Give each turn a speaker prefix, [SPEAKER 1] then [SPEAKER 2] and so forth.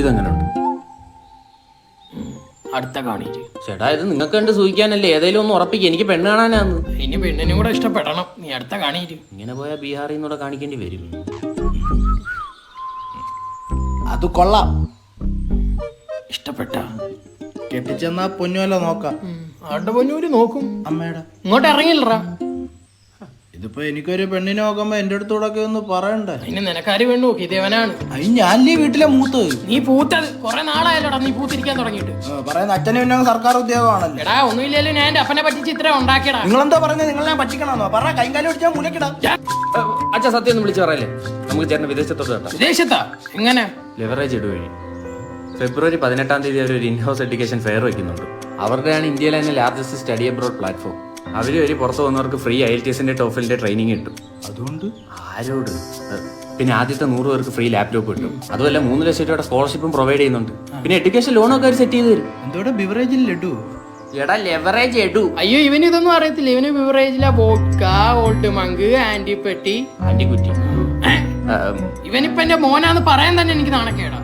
[SPEAKER 1] ഇതെങ്ങനെയുണ്ട്?
[SPEAKER 2] അടുത്ത കാണീര്
[SPEAKER 1] ചേട്ടാ ഇത് നിങ്ങൾക്ക് കണ്ട് സൂചിക്കാനല്ലേ ഏതെങ്കിലും ഒന്ന് ഉറപ്പിക്കുക എനിക്ക് പെണ്ണ് കാണാനാന്ന്.
[SPEAKER 2] ഇനി പെണ്ണിനും കൂടെ ഇഷ്ടപ്പെടണം. നീ അടുത്ത കാണിയിട്ട്
[SPEAKER 1] ഇങ്ങനെ പോയാൽ ബീഹാറിൽ നിന്നൂടെ കാണിക്കേണ്ടി വരും.
[SPEAKER 3] അത് കൊള്ളാം.
[SPEAKER 2] ഇഷ്ടപ്പെട്ട.
[SPEAKER 3] കെട്ടിച്ചെന്നാ പൊന്നുവല്ല നോക്കാം.
[SPEAKER 2] ആടെ പൊന്നൂര് നോക്കും?
[SPEAKER 3] അമ്മയുടെ
[SPEAKER 2] ഇങ്ങോട്ട് ഇറങ്ങില്ലറാ
[SPEAKER 3] ഇതിപ്പോ എനിക്കൊരു പെണ്ണിനെ നോക്കുമ്പോ എന്റെ അടുത്തൂടെ ഒക്കെ ഒന്ന് പറയണ്ടേ?
[SPEAKER 2] ഇനി നിനക്കാര് പെണ്ണ് നോക്കി ഇതേവനാണ്
[SPEAKER 3] അതിന് ഞാനല്ലേ വീട്ടിലെ മൂത്തത്
[SPEAKER 2] നീ പൂത്തത്. കുറെ നാളായല്ലോടാ നീ പൂത്തിരിക്കാൻ തുടങ്ങിയിട്ട്.
[SPEAKER 3] പറയുന്ന അച്ഛനും പിന്നെ സർക്കാർ ഉദ്യോഗമാണല്ലോ.
[SPEAKER 2] എടാ ഒന്നുമില്ലല്ലോ ഞാൻ എന്റെ അപ്പനെ പറ്റിച്ച് ഇത്ര ഉണ്ടാക്കിയടാ.
[SPEAKER 3] നിങ്ങൾ എന്താ പറയുന്നത് നിങ്ങൾ ഞാൻ പറ്റിക്കണമെന്നോ പറ കൈകാലം പിടിച്ചാൽ മുലക്കിടാം.
[SPEAKER 1] അച്ഛാ സത്യം ഒന്ന് വിളിച്ചു പറയല്ലേ? നമുക്ക് ചേട്ടൻ വിദേശത്തോട്ട് കേട്ടോ.
[SPEAKER 2] വിദേശത്താ? എങ്ങനെ?
[SPEAKER 1] ലിവറേജ് ഇടു വഴി. ഫെബ്രുവരി പതിനെട്ടാം തീയതി അവർ ഒരു ഇൻഹൗസ് എഡ്യൂക്കേഷൻ ഫെയർ വെക്കുന്നുണ്ട് അവരുടെയാണ് ഇന്ത്യയിലെ തന്നെ ലാർജസ്റ്റ് സ്റ്റഡി അബ്രോഡ് പ്ലാറ്റ്ഫോം അവർ വഴി പുറത്ത് വന്നവർക്ക് ഫ്രീ ഐ എൽ ടി എസിന്റെ ടോഫിലിന്റെ ട്രെയിനിങ് കിട്ടും.
[SPEAKER 3] അതുകൊണ്ട്?
[SPEAKER 1] ആരോട്? പിന്നെ ആദ്യത്തെ നൂറ് പേർക്ക് ഫ്രീ ലാപ്ടോപ്പ് കിട്ടും. അതുമല്ല മൂന്ന് ലക്ഷം രൂപയുടെ സ്കോളർഷിപ്പും പ്രൊവൈഡ് ചെയ്യുന്നുണ്ട്. പിന്നെ എഡ്യൂക്കേഷൻ ലോണൊക്കെ അവർ സെറ്റ് ചെയ്ത് തരും.
[SPEAKER 3] എന്തോടെ ബിവറേജിൽ ലഡു?
[SPEAKER 1] എടാ ലെവറേജ് എടു.
[SPEAKER 2] അയ്യോ ഇവന് ഇതൊന്നും അറിയത്തില്ല. ഇവന് ബിവറേജിലെ വോഡ്ക ഓൾഡ് മങ്ക് ആന്റിപ്പെട്ടി
[SPEAKER 1] അടിക്കുറ്റി
[SPEAKER 2] ഇവനിപ്പ എന്റെ മോനാന്ന് പറയാൻ തന്നെ എനിക്ക് നാണക്കേടാ.